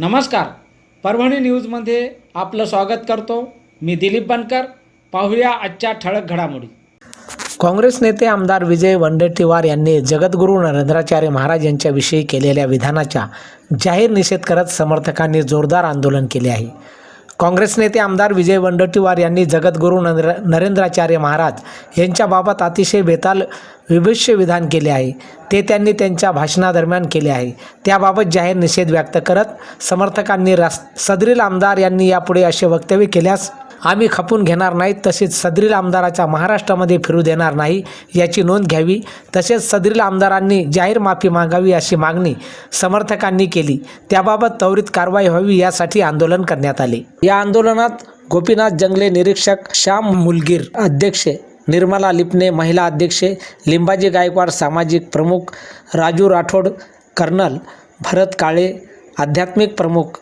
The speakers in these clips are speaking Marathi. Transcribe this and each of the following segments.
नमस्कार. परभणी न्यूजमध्ये आपलं स्वागत करतो. मी दिलीप बनकर. पाहूया आजच्या ठळक घडामोडी. काँग्रेस नेते आमदार विजय वंडेट्टीवार यांनी जगद्गुरू नरेंद्राचार्य महाराज यांच्याविषयी केलेल्या विधानाचा जाहीर निषेध करत समर्थकांनी जोरदार आंदोलन केले आहे. काँग्रेस नेते आमदार विजय वंडटीवार यांनी जगद्गुरू नरेंद्र नरेंद्राचार्य महाराज यांच्याबाबत अतिशय बेताल विभत्स्य विधान केले आहे. ते त्यांनी त्यांच्या भाषणादरम्यान केले आहे. त्याबाबत जाहीर निषेध व्यक्त करत समर्थकांनी रास सदरील आमदार यांनी यापुढे असे वक्तव्य केल्यास आम्ही खपून घेणार नाहीत तसेच सदरील आमदाराच्या महाराष्ट्रामध्ये फिरू देणार नाही याची नोंद घ्यावी. तसेच सदरील आमदारांनी जाहीर माफी मागावी अशी मागणी समर्थकांनी केली. त्याबाबत त्वरित कारवाई व्हावी यासाठी आंदोलन करण्यात आले. या आंदोलनात गोपीनाथ जंगले निरीक्षक श्याम मुलगीर अध्यक्ष निर्मला लिपणे महिला अध्यक्षे लिंबाजी गायकवाड सामाजिक प्रमुख राजू राठोड कर्नल भरत काळे आध्यात्मिक प्रमुख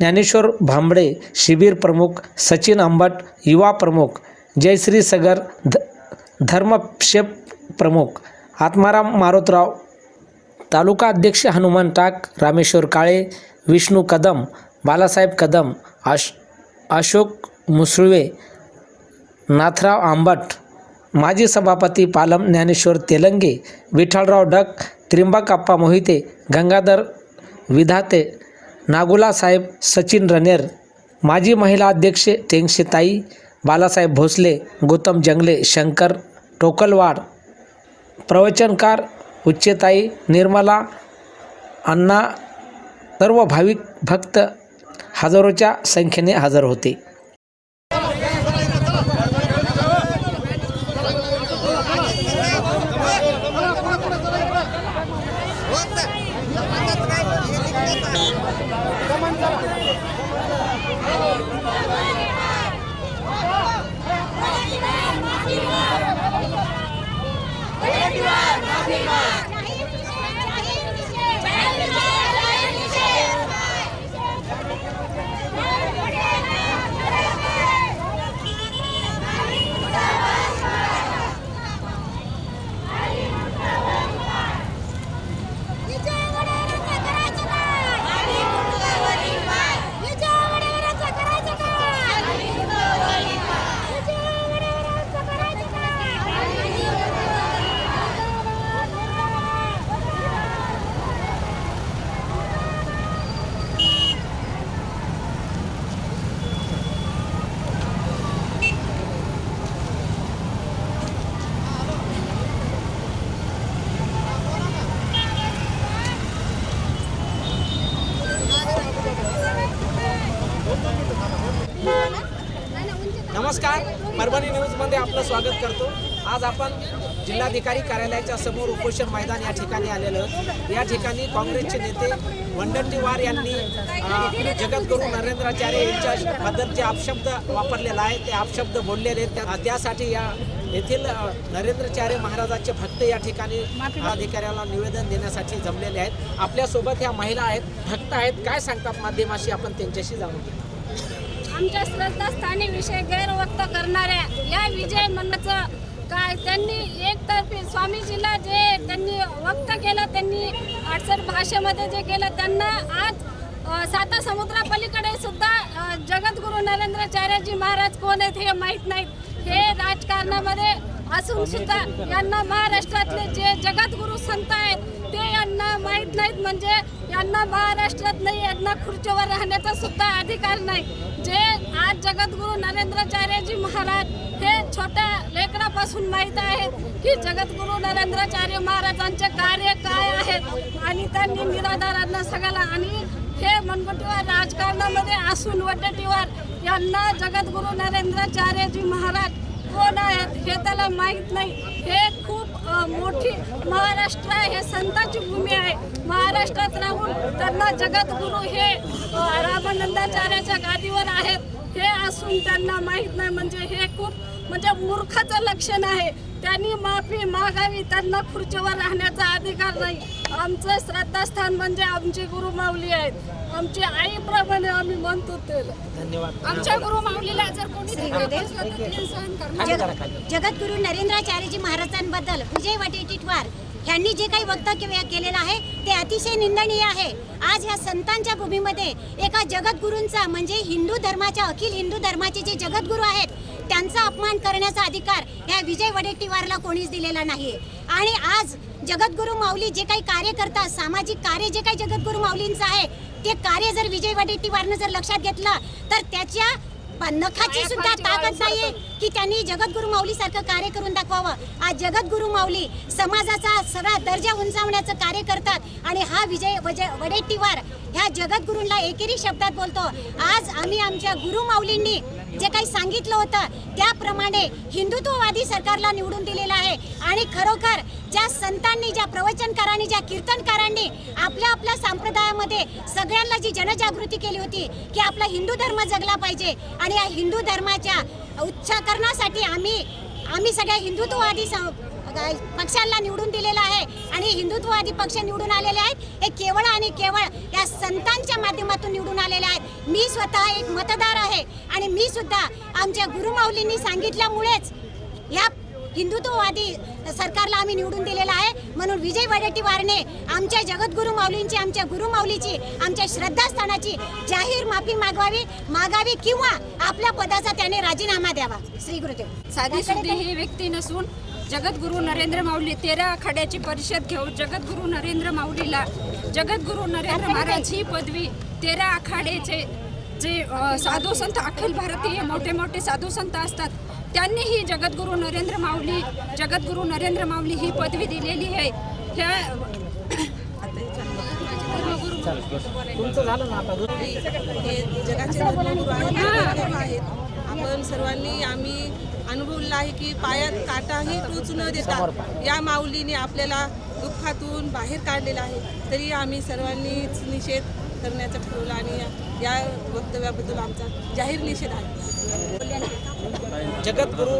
ज्ञानेश्वर भांबडे शिबिर प्रमुख सचिन आंबट युवा प्रमुख जयश्री सगर ध धर्मक्षेप प्रमुख आत्माराम मारोतराव तालुका अध्यक्ष हनुमान टाक रामेश्वर काळे विष्णू कदम बालासाहेब कदम आश अशोक मुसळवे नाथराव आंबट माजी सभापती पालम ज्ञानेश्वर तेलंगे विठ्ठलराव डक त्रिंबाकाप्पा मोहिते गंगाधर विधाते नागुला साहेब सचिन रनेर माजी महिला अध्यक्ष टेंगशेताई बालासाहेब भोसले गौतम जंगले शंकर टोकलवाड प्रवचनकार उच्चेताई निर्मला अण्णा सर्व भाविक भक्त हजारोच्या संख्येने हजर होते. teman-teman नमस्कार परभणी न्यूजमध्ये आपलं स्वागत करतो आज आपण जिल्हाधिकारी कार्यालयाच्या समोर उपोषण मैदान या ठिकाणी आलेलो या ठिकाणी काँग्रेसचे नेते वंडट्टीवार यांनी अ, जगद्गुरू नरेंद्राचार्य यांच्या बद्दल जे अपशब्द वापरलेला आहे ते अपशब्द बोललेले आहेत. त्या- त्यासाठी या येथील नरेंद्रचार्य नरेंद्राचार्य महाराजांचे भक्त या ठिकाणी अधिकाऱ्याला निवेदन देण्यासाठी जमलेले आहेत आपल्यासोबत ह्या महिला आहेत भक्त आहेत काय सांगतात माध्यमाशी आपण त्यांच्याशी जाणून घेऊ. आमच्या श्रद्धास्थानीविषयी गैरव्यक्त करणाऱ्या या विजय मनाचं काय? त्यांनी एकतर्फी स्वामीजीला जे त्यांनी वक्त केलं त्यांनी अडचण भाषेमध्ये जे केलं त्यांना आज अ, साता समुद्रापलीकडे सुद्धा जगद्गुरु जगद्गुरू नरेंद्राचार्यजी महाराज कोण आहेत हे माहीत नाहीत. हे राजकारणामध्ये असून सुद्धा यांना महाराष्ट्रातले जे जगद्गुरू संत आहेत ते यांना माहीत नाहीत. म्हणजे यांना महाराष्ट्रात नाही यांना खुर्चीवर राहण्याचा सुद्धा अधिकार नाही. जे आज जगद्गुरू नरेंद्राचार्यजी महाराज हे छोट्या लेकरापासून माहीत आहेत की जगद्गुरू नरेंद्राचार्य महाराजांचे कार्य काय आहेत आणि त्यांनी निराधारांना सगळ्याला आणि हे मनगटीवर राजकारणामध्ये असून वटटीवर यांना जगद्गुरू नरेंद्राचार्यजी महाराज कोण आहेत हे त्याला माहीत नाही. हे खूप मोठी महाराष्ट्र हे संतांची भूमी आहे. महाराष्ट्रात राहून त्यांना जगद्गुरू हे रामानंदाचार्याच्या गादीवर आहेत. हे असून त्यांना माहीत नाही. म्हणजे हे खूप म्हणजे मूर्खाचं लक्षण आहे. त्यांनी माफी मागावी त्यांना खुर्चीवर राहण्याचा अधिकार नाही. आमचं श्रद्धास्थान म्हणजे आमची गुरुमाऊली आहेत. आमची आईप्रमाणे आम्ही म्हणतो ते धन्यवाद. आमच्या गुरुमाऊलीला जर कोणी. जगद्गुरू नरेंद्राचार्यजी महाराजांबद्दल विजय वडेट्टीवार ह्यांनी जे काही वक्तव्य केलेलं आहे ते अतिशय निंदनीय आहे. आज ह्या संतांच्या भूमीमध्ये एका जगद्गुरूंचा म्हणजे हिंदू धर्माच्या अखिल हिंदू धर्माचे जे जगद्गुरू आहेत त्यांचा अपमान करण्याचा अधिकार ह्या विजय वडेट्टीवारला कोणीच दिलेला नाही आणि आज जगद्गुरू माऊली जे काही कार्य करतात सामाजिक कार्य जे काही जगद्गुरू माऊलींचं आहे ते कार्य जर विजय वडेट्टीवारनं जर लक्षात घेतलं तर त्याच्या नखाची सुद्धा ताकद नाहीये. की त्यांनी जगद्गुरू माऊली सारखं कार्य करून दाखवावं. आज जगद्गुरू माऊली समाजाचा सगळा दर्जा उंचावण्याचं कार्य करतात आणि हा विजय वज वडेट्टीवार ह्या जगद्गुरूंना एकेरी शब्दात बोलतो. आज आम्ही आमच्या गुरु माऊलींनी जे काही सांगितलं होतं त्याप्रमाणे हिंदुत्ववादी सरकारला निवडून दिलेलं आहे. आणि खरोखर ज्या संतांनी ज्या प्रवचनकारांनी ज्या कीर्तनकारांनी आपल्या आपल्या संप्रदायामध्ये सगळ्यांना जी जनजागृती केली होती की आपला हिंदू धर्म जगला पाहिजे. आणि या हिंदू धर्माच्या उच्चाकरणासाठी आम्ही आम्ही सगळ्या हिंदुत्ववादी सं- पक्षांना निवडून दिलेलं आहे आणि हिंदुत्ववादी पक्ष निवडून आलेले आहेत. हे केवळ आणि केवळ या संतांच्या माध्यमातून निवडून आलेले आहेत. मी स्वतः एक मतदार आहे आणि मी सुद्धा आमच्या गुरुमाऊलींनी सांगितल्यामुळेच या हिंदुत्ववादी सरकारला आम्ही निवडून दिलेला आहे. म्हणून विजय वडेट्टीवारने आमच्या जगद्गुरू माऊलींची आमच्या गुरु माऊलीची आमच्या श्रद्धास्थानाची जाहीर माफी मागवावी मागावी किंवा आपल्या पदाचा त्याने राजीनामा द्यावा. श्री गुरुदेव. साधी सुद्धी ही व्यक्ती नसून जगद्गुरू नरेंद्र माऊली तेरा आखाड्याची परिषद घेऊन जगद्गुरू नरेंद्र माऊलीला जगद्गुरू नरेंद्र महाराज ही पदवी तेरा आखाड्याचे जे साधू संत अखिल भारतीय मोठे मोठे साधू संत असतात त्यांनीही जगद्गुरू नरेंद्र माऊली जगद्गुरू नरेंद्र माऊली ही पदवी दिलेली आहे. ह्या जगाचे आहेत आपण सर्वांनी आम्ही अनुभवलं आहे की पायात काटाही टोचू न देता या माऊलीने आपल्याला दुःखातून बाहेर काढलेलं आहे तरी आम्ही सर्वांनीच निषेध करण्याचं ठरवलं आणि या- वक्तव्याबद्दल आमचा जाहीर निषेध आहे. जगद्गुरू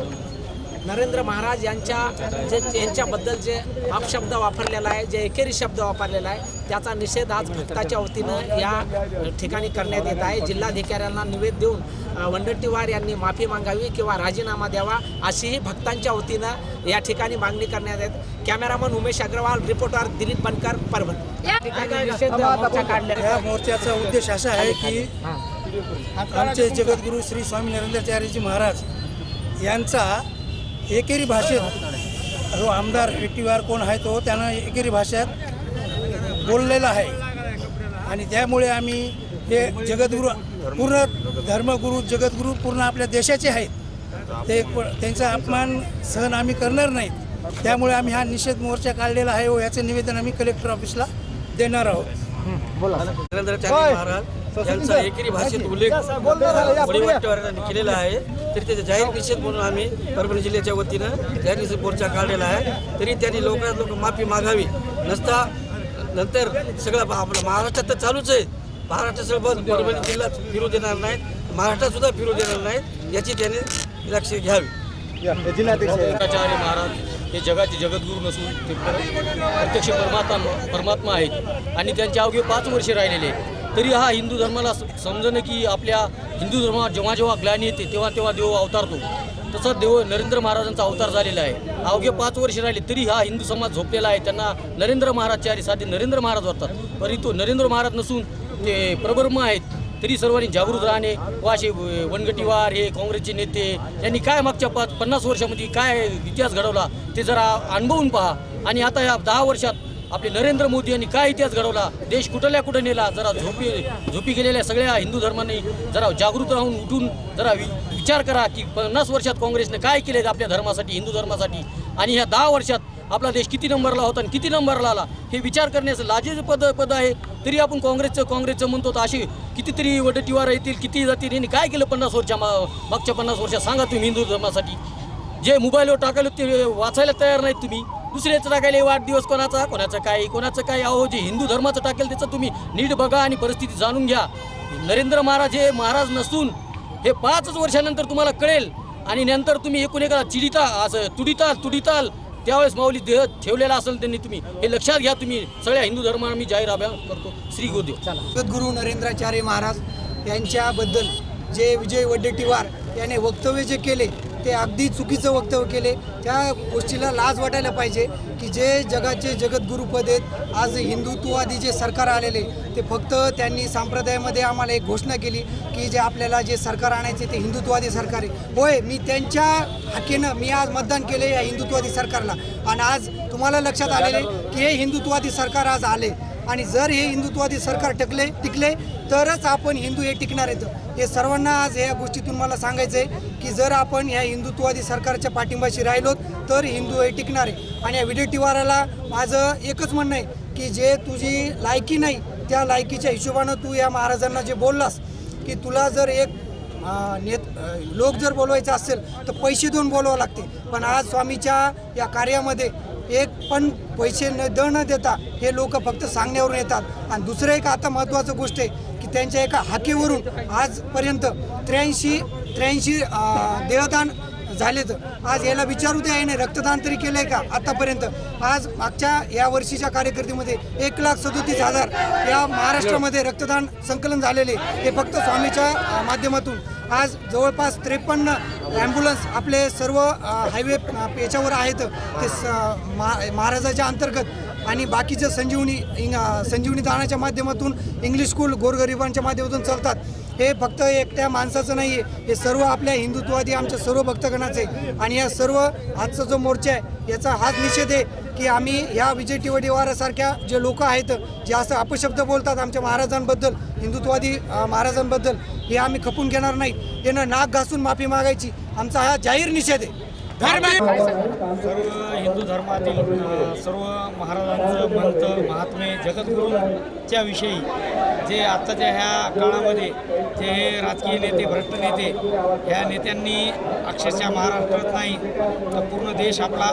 नरेंद्र महाराज यांच्या जे यांच्याबद्दल जे अपशब्द वापरलेला आहे जे एकेरी शब्द वापरलेला आहे त्याचा निषेध आज भक्ताच्या वतीनं या ठिकाणी करण्यात येत आहे. जिल्हाधिकाऱ्यांना निवेद देऊन वंडट्टीवार यांनी माफी मागावी किंवा राजीनामा द्यावा अशीही भक्तांच्या वतीनं या ठिकाणी मागणी करण्यात येत. Cameraman Umesh Agrawal reporter Dilip Bankar Parbhani. या मोर्चाचा उद्देश असा आहे की आमचे जगद्गुरू श्री स्वामी नरेंद्राचार्यजी महाराज यांचा एकेरी भाषेत जो आमदार विट्टीवार कोण आहे तो त्यानं एकेरी भाषेत बोललेला आहे. आणि त्यामुळे आम्ही हे जगद्गुरू पूर्ण धर्मगुरू जगद्गुरू पूर्ण आपल्या देशाचे आहेत. ते त्यांचा अपमान सहन आम्ही करणार नाहीत. त्यामुळे आम्ही हा निषेध मोर्चा काढलेला आहे व याचं निवेदन आम्ही कलेक्टर ऑफिसला देणार आहोत. नरेंद्राचार्य महाराज. यांचा एकेरी भाषेत उल्लेख वडीवाटेवारांनी केलेला आहे. तरी त्याचा जाहीर निषेध म्हणून आम्ही परभणी जिल्ह्याच्या वतीनं जाहीर निषेध मोर्चा काढलेला आहे. तरी त्यांनी लवकरात लवकर माफी मागावी. नसता नंतर सगळं आपलं महाराष्ट्रात तर चालूच आहे. महाराष्ट्र सगळं बंद. परभणी जिल्ह्यात फिरू देणार नाहीत. महाराष्ट्रात सुद्धा फिरू देणार नाहीत. याची त्यांनी लक्ष घ्यावी. शंकराचार्य महाराज हे जगाचे जगद्गुरू नसून ते पर- प्रत्यक्ष परमात्मा परमात्मा आहेत. आणि त्यांचे अवघे पाच वर्षे राहिलेले आहेत. तरी हा हिंदू धर्माला समजणं की आपल्या हिंदू धर्मात जेव्हा जेव्हा ग्लानी येते तेव्हा तेव्हा देव अवतारतो. तसं देव नरेंद्र महाराजांचा अवतार झालेला आहे. अवघे पाच वर्ष राहिले तरी हा हिंदू समाज झोपलेला आहे. त्यांना नरेंद्र महाराजचे साधे नरेंद्र महाराज वाटतात. परंतु नरेंद्र महाराज नसून ते प्रब्रह्म आहेत तरी सर्वांनी जागृत राहणे व असे वनगटीवार हे काँग्रेसचे नेते यांनी काय मागच्या पाच पन्नास वर्षामध्ये काय इतिहास घडवला ते जरा अनुभवून पहा. आणि आता या दहा वर्षात आपले नरेंद्र मोदी यांनी काय इतिहास घडवला? देश कुठल्या कुठं नेला? जरा झोपी झोपी गेलेल्या सगळ्या हिंदू धर्मांनी जरा जागृत राहून उठून जरा वि विचार करा की पन्नास वर्षात काँग्रेसने काय केले आपल्या धर्मासाठी हिंदू धर्मासाठी? आणि ह्या दहा वर्षात आपला देश किती नंबरला होता आणि किती नंबरला आला? हे विचार करण्याचं लाजेचं पद पद आहे. तरी आपण काँग्रेसचं काँग्रेसचं म्हणतो तर असे कितीतरी वडटीवार येतील किती जातील? यांनी काय केलं पन्नास वर्षा मा मागच्या पन्नास वर्षात? सांगा तुम्ही हिंदू धर्मासाठी. जे मोबाईलवर टाकायला ते वाचायला तयार नाहीत तुम्ही. दुसऱ्याचं टाकायला वाढदिवस कोणाचा? कोणाचं काय? कोणाचं काय? अहो जे हिंदू धर्माचं टाकेल त्याचं तुम्ही नीट बघा आणि परिस्थिती जाणून घ्या. नरेंद्र महाराज हे महाराज नसून हे पाचच वर्षानंतर तुम्हाला कळेल. आणि नंतर तुम्ही एकूण एका चिडिता असं तुडिताल तुडिताल. त्यावेळेस माऊली देह ठेवलेला असेल त्यांनी तुम्ही. हे लक्षात घ्या तुम्ही. सगळ्या हिंदू धर्माला मी जाहीर अभ्यास करतो. श्री गुरुदेव सद्गुरू नरेंद्राचार्य महाराज यांच्याबद्दल जे विजय वडेट्टीवार याने वक्तव्य जे केले ते अगदी चुकीचं वक्तव्य केले. त्या गोष्टीला लाज वाटायला पाहिजे की जे जगाचे जगद्गुरुपद आहेत आज हिंदुत्ववादी जे सरकार आलेले ते फक्त त्यांनी संप्रदायामध्ये आम्हाला एक घोषणा केली की जे आपल्याला जे सरकार आणायचे ते हिंदुत्ववादी सरकार आहे. होय मी त्यांच्या हाकेनं मी आज मतदान केले या हिंदुत्ववादी सरकारला. आणि आज तुम्हाला लक्षात आलेले की हे हिंदुत्ववादी सरकार आज आले. आणि जर हे हिंदुत्ववादी सरकार टिकले टिकले तरच आपण हिंदू हे टिकणार आहेत. हे सर्वांना आज या गोष्टीतून मला सांगायचं आहे की जर आपण ह्या हिंदुत्ववादी सरकारच्या पाठिंबाशी राहिलो तर हिंदू हे टिकणार आहे. आणि या व्हिडिओ माझं एकच म्हणणं आहे की जे तुझी लायकी नाही त्या लायकीच्या हिशोबानं तू या महाराजांना जे बोललास की तुला जर एक नेत लोक जर बोलवायचं असेल तर पैसे देऊन बोलवावं लागते. पण आज स्वामीच्या या कार्यामध्ये एक पण पैसे न द न देता हे लोक फक्त सांगण्यावरून येतात. आणि दुसरं एक आता महत्त्वाचं गोष्ट आहे की त्यांच्या एका हाकेवरून आजपर्यंत त्र्याऐंशी त्र्याऐंशी देहदान झालेत. आज याला विचारू द्या याने रक्तदान तरी केलं आहे का आतापर्यंत? आज मागच्या या वर्षीच्या कार्यकर्तीमध्ये एक लाख सदोतीस हजार या महाराष्ट्रामध्ये रक्तदान संकलन झालेले हे फक्त स्वामीच्या माध्यमातून. आज जवळपास त्रेपन्न ॲम्ब्युलन्स आपले सर्व हायवे याच्यावर आहेत. ते स महा महाराजाच्या अंतर्गत आणि बाकीचं संजीवनी इंग संजीवनी दानाच्या माध्यमातून इंग्लिश स्कूल गोरगरिबांच्या माध्यमातून चालतात. हे फक्त एकट्या माणसाचं नाही आहे हे सर्व आपल्या हिंदुत्ववादी आमच्या सर्व भक्तगणाचं आहे. आणि या सर्व आजचा जो मोर्चा आहे याचा हाच निषेध आहे की आम्ही ह्या विजय टिवडीवारासारख्या जे लोक आहेत जे असं अपशब्द बोलतात आमच्या महाराजांबद्दल हिंदुत्ववादी महाराजांबद्दल हे आम्ही खपून घेणार नाही त्यानं नाक घासून माफी मागायची. आमचा हा जाहीर निषेध आहे. सर्व हिंदू धर्मातील सर्व महाराजांचं मंत्र महात्मे जगद्गुरूंच्या विषयी जे आत्ताच्या ह्या काळामध्ये जे हे राजकीय नेते भ्रष्ट नेते ह्या नेत्यांनी अक्षरशः महाराष्ट्रात नाही तर पूर्ण देश आपला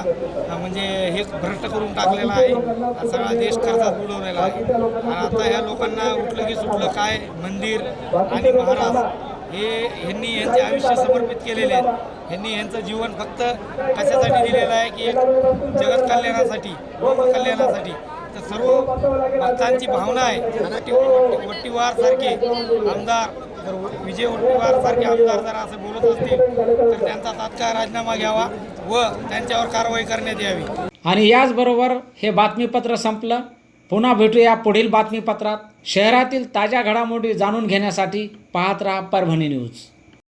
म्हणजे हे भ्रष्ट करून टाकलेला आहे सगळा देश कर्जात बुडवलेला आहे. आणि आता ह्या लोकांना उठलं की सुटलं काय? मंदिर आणि महाराज हे ह्यांनी यांचे आयुष्य समर्पित केलेले आहेत. ह्यांनी यांचं जीवन फक्त कशासाठी दिलेलं आहे की एक जगत कल्याणासाठी लोक कल्याणासाठी? तर सर्व भक्तांची भावना आहे. वट्टी- वट्टीवार सारखे आमदार जर विजय वट्टीवार सारखे आमदार जर असं बोलत असतील तर त्यांचा तात्काळ राजीनामा घ्यावा व त्यांच्यावर कारवाई करण्यात यावी. आणि याचबरोबर हे बातमीपत्र संपलं. पुन्हा भेटूया पुढील बातमीपत्रात. शहरातील ताज्या घडामोडी जाणून घेण्यासाठी पाहत राहा परभणी न्यूज.